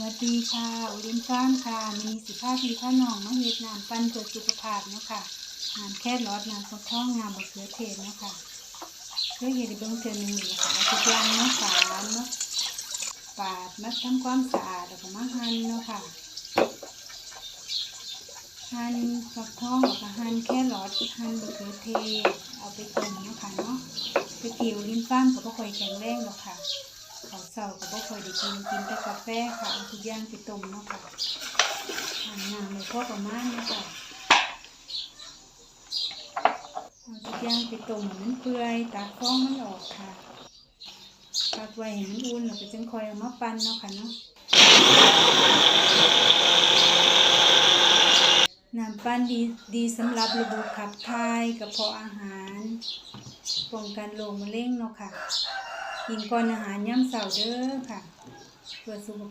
วัสดีค่ะ อุลินฟ้านค่ะมีสิภาพพีพ่อน้องมาเฮ็ดน้ำปั้นเพื่อสุขภาพเนาะค่ะน้ำแค่รอดน้ำฟักทองงามบะเขือเทศเนาะค่ะเคยเห็นในเบื้องเทือหนึ่งค่ะทุกอย่างเนาะฝานเนาะปาดมาทำความสะอาดแล้วก็มาหั่นเนาะค่ะหั่นฟักทองแล้วก็หั่นแค่รอดหั่นบะเขือเทศเอาไปต้มเนาะค่ะเนาะไปติวลินฟ้านก็บ่ค่อยแข็งแรงหรอกค่ะ ข้าวเสาก็บ่ค่อยได้กินกินแต่กาแฟค่ะเอาทุกอย่างไปต้มเนาะค่ะทานน้ำเลยพอประมาณนะค่ะเอาทุกอย่างไปต้มมันเปื่อยตากฟองมันออกค่ะพักไว้ให้มันอุ่นแล้วก็จึงคอยเอามาปั้นเนาะค่ะเนาะน้ำปั้นดีดีสำหรับระบบขับถ่ายกระเพาะอาหารป้องกันโรคมะเร็งเนาะค่ะ กินก่อนอาหารย่ำเสาร์เด้อค่ะเพื่อสุข